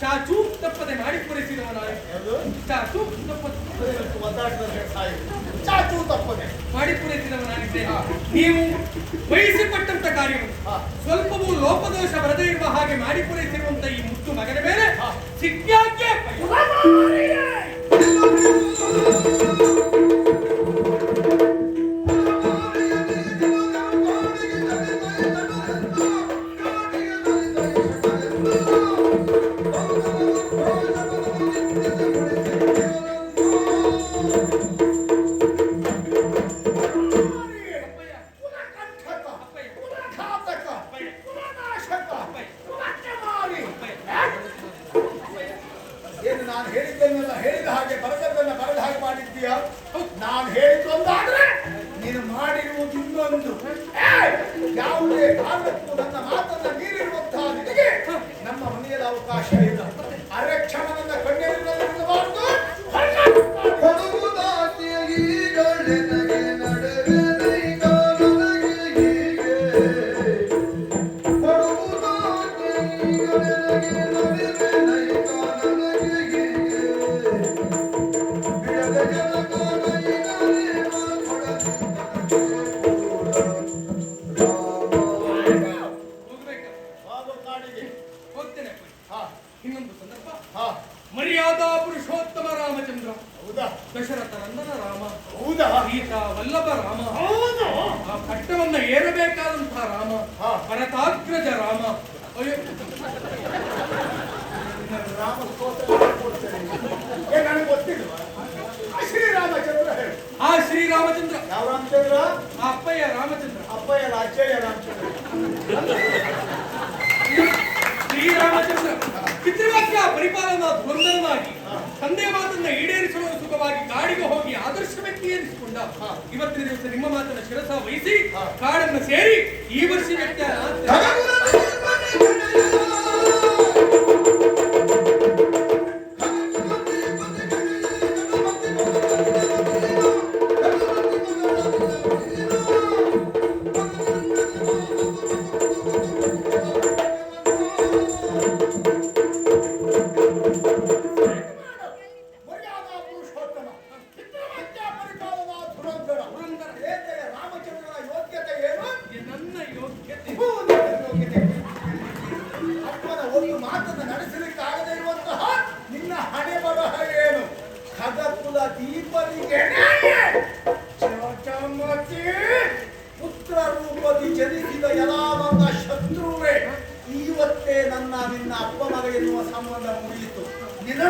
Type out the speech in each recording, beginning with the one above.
ಚಾಚು ತಪ್ಪದೆ ಮಾಡಿ ಪೂರೈಸಿದವನಾಗಿ ಚಾಚು ಚಾಚು ತಪ್ಪದೆ ಮಾಡಿ ಪೂರೈಸಿದವನಾಗಿದ್ದೆ ನೀವು ವಹಿಸಿಕೊಟ್ಟಂತ ಕಾರ್ಯವು ಸ್ವಲ್ಪವೂ ಲೋಪದೋಷ ಬರದೇ ಇರುವ ಹಾಗೆ ಮಾಡಿ ಪೂರೈಸಿರುವಂತ ಈ ಮುತ್ತು ಮಗನ ಮೇಲೆ ಸಿಟ್ಯಾಕೆ யாருடைய காரணத்தில் ಇನ್ನೊಂದು ಸಂದರ್ಭ. ಮರ್ಯಾದಾ ಪುರುಷೋತ್ತಮ ರಾಮಚಂದ್ರ. ಹೌದಾ? ದಶರಥ ನಂದನ ರಾಮ. ಹೌದಾ? ಗೀತಾ ವಲ್ಲಭ ರಾಮ. ಹೌದು. ಆ ಕಟ್ಟವನ್ನ ಏರಬೇಕಾದಂತಹ ರಾಮ. ಭರತಾಗ್ರಜ ರಾಮ. ರಾಮ ನನಗೆ ಗೊತ್ತಿಲ್ವಾ? ಶ್ರೀರಾಮಚಂದ್ರ ಆ ಶ್ರೀರಾಮಚಂದ್ರ. ಯಾವ ರಾಮಚಂದ್ರ? ಅಪ್ಪಯ್ಯ ರಾಮಚಂದ್ರ. ಅಪ್ಪಯ್ಯ ರಾಜ್ಯ ರಾಮಚಂದ್ರ. ಶ್ರೀರಾಮಚಂದ್ರ ಪಿತೃವಾಕ್ಯ ಪರಿಪಾಲನಾ ಧ್ವಂದನಾಗಿ ತಂದೆ ಮಾತನ್ನ ಈಡೇರಿಸಲು ಸುಖವಾಗಿ ಕಾಡಿಗೆ ಹೋಗಿ ಆದರ್ಶ ವ್ಯಕ್ತಿ ಏರಿಸಿಕೊಂಡ ಇವತ್ತಿನ ದಿವಸ ನಿಮ್ಮ ಮಾತನ್ನ ಶಿರಸ ವಹಿಸಿ ಕಾಡನ್ನು ಸೇರಿ ಈ ವರ್ಷ ವ್ಯಕ್ತಿಯ ನನ್ನನ್ನು ನೀನ್ನ ಅಪ್ಪ ಮಗ ಎನ್ನುವ ಸಂಬಂಧ ಮುಗಿಯಿತು ನಿನ್ನ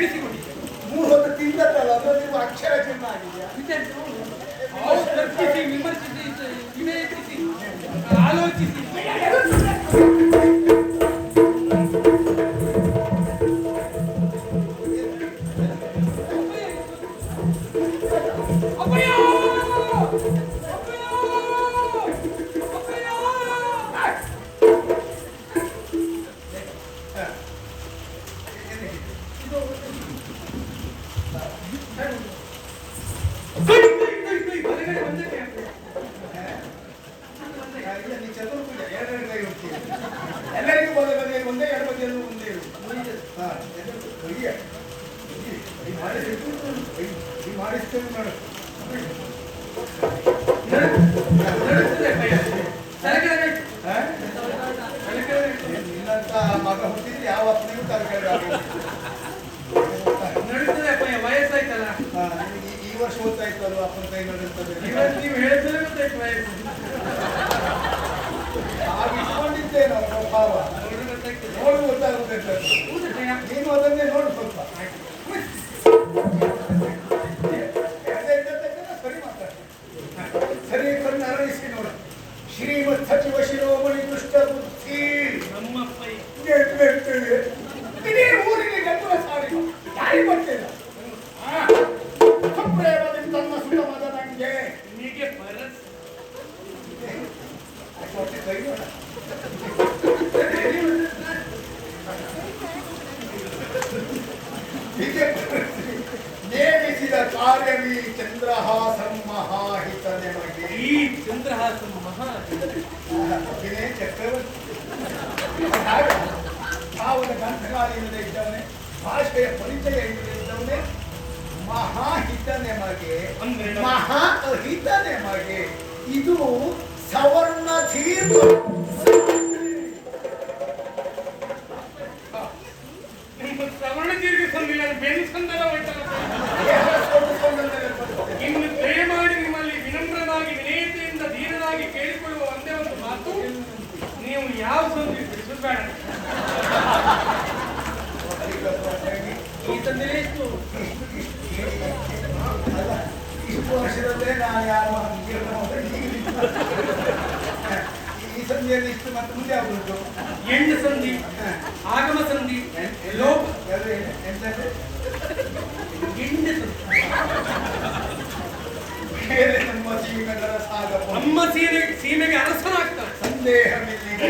ಇಳಿಸಿಕೊಡಿ ಮೂರು ಹೊತ್ತು ತಿಂದತ್ತಲ್ಲ ಅದರಲ್ಲಿರುವ ಅಕ್ಷರ ಚಿನ್ನ ಆಗಿದೆಯಾ ವಿಚಾರಿಸಿ ವಿಮರ್ಶಿಸಿ ವಿವೇಚಿಸಿ ಆಲೋಚಿಸಿ. ನಿನ್ನಂತ ಮಗ ಹುಟ್ಟಿದ್ರೆ ಯಾವ ಅಪ್ಪನಿಗೂ ನಡೀತದೆ ಅಪ್ಪ ವಯಸ್ಸಾಯ್ತಲ್ಲ ಈ ವರ್ಷ ಓದ್ತಾ ಇತ್ತಲ್ವ ಅಪ್ಪನ ಕೈ ನಡೀತದೆ ನೀವು ಹೇಳ್ತಾರೆ ಗೊತ್ತಾಯ್ತು ವಯಸ್ಸು ಆಗ ಇಟ್ಕೊಂಡಿದ್ದೆ ನಾವು ಪಾವ ನೋಡಿ ಗೊತ್ತಾಗ್ತದೆ ನೋಡಿ ಗೊತ್ತಾಗುತ್ತೆ ನೀನು ಅದನ್ನೇ ನೋಡು ಚಂದ್ರಹಾಸನ್ ಮಹಾ ಭಾವದ ಗ್ರಂಥಗಾಲಿಲ್ಲದೆ ಇದ್ದವನೇ ಭಾಷೆಯ ಪರಿಚಯ ಇಲ್ಲದೆ ಇದ್ದವನೇ ಮಹಾ ಹಿತನೆ ಮಗೆ ಮಹಾ ಅಹಿತ ಮಗೆ ಇದು ಸವರ್ಣ ಧೀರ್ಘ ಸವರ್ಣ ದೀರ್ಘ ಸಂದಿಲ್ಲ ಬೇರೆ ಹೋಯ್ತಲ್ಲ ಧೀರನಾಗಿ ಕೇಳಿಕೊಳ್ಳುವ ಒಂದೇ ಒಂದು ಮಾತು, ನೀವು ಯಾವ ಸಂಧಿ ಬಿಡಿಸಬೇಡ ಈ ಇಷ್ಟು ವರ್ಷದಲ್ಲೇ ನಾನು ಯಾರು ಈ ಇಷ್ಟು ಮುಂದೆ ಎಂಟು ಸಂಧಿ, ಆಗಮ ಸಂಧಿ ಎಲ್ಲೋ ಎಂಟು ಸಂಧಿ. ನಮ್ಮ ಸೀಮೆಗೆ ಅರಸನಾಗ್ತಾನೆ. ಸಂದೇಹವಿಲ್ಲಿದೆ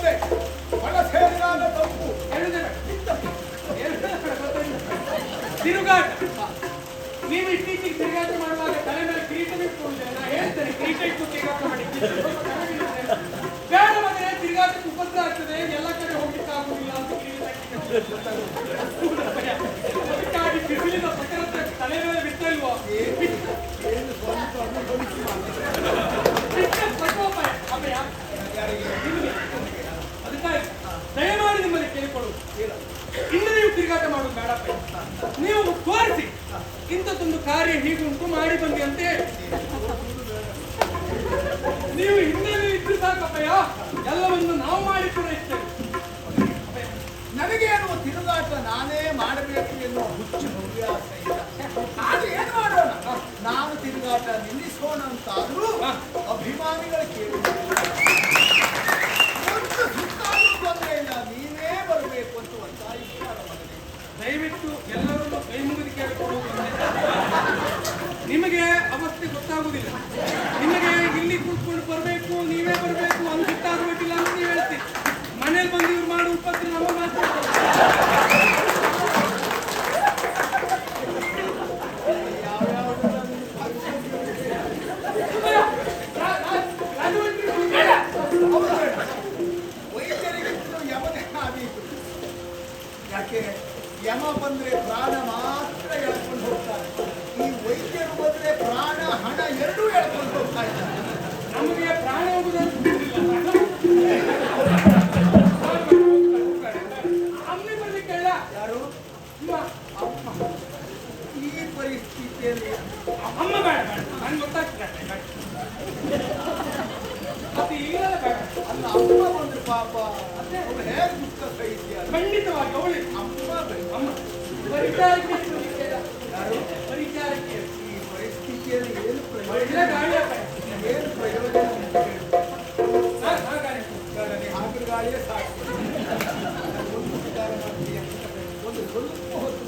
ಬಂದೆ. ಒಳ ತಪ್ಪು. ತಿರುಗಾಟ ನೀವು ತಿರುಗಾಟ ಮಾಡುವಾಗ ತಲೆ ಮೇಲೆ ಕಿರೀಟ ಇಟ್ಕೊಂಡಿದ್ದೇನೆ ನಾ ಹೇಳ್ತೇನೆ, ಕಿರೀಟ ತಿರುಗಾಟ ಮಾಡಿ. ಬೇಡ ಮಗನೇ, ತಿರುಗಾಟಕ್ಕೆ ಉಪದ್ರ ಆಗ್ತದೆ. ಎಲ್ಲ ಕಡೆ ಹೋಗ್ಲಿಕ್ಕೆ ಆಗುದಿಲ್ಲ ಅಂತ ಕಾರ್ಯ ಹೀಗುಂಟು ಮಾಡಿ ಬಂದಿ ಅಂತೆ. ಹೇಳಿ ನೀವು ಹಿಂದೆ ಇದ್ದು ಸಾಕಪ್ಪಯ್ಯ ಎಲ್ಲವನ್ನು ನಾವು ಮಾಡಿ ಪೂರೈಸ್ತೇವೆ. ನನಗೆ ನನಗೇನು ತಿರುಗಾಟ ನಾನೇ ಮಾಡಬೇಕು ಎನ್ನುವ ಹುಚ್ಚು ಹವ್ಯಾಸ ಇಲ್ಲ ಆದ್ರೆ ಏನು ಮಾಡೋಣ? ನಾನು ತಿರುಗಾಟ ನಿಲ್ಲಿಸೋಣ ಅಂತಾದ್ರೂ ಅಭಿಮಾನಿಗಳ ಕೇಳುವುದಿಲ್ಲ ಹಾಗೆ ಸಾಕು ಒಂದು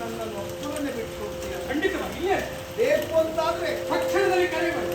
ನನ್ನನ್ನು ಬಿಟ್ಟು ಖಂಡಿತವಾಗಿ ಬೇಕು ಅಂತಾದ್ರೆ ತಕ್ಷಣದಲ್ಲಿ ಕರೆ ಮಾಡಿ.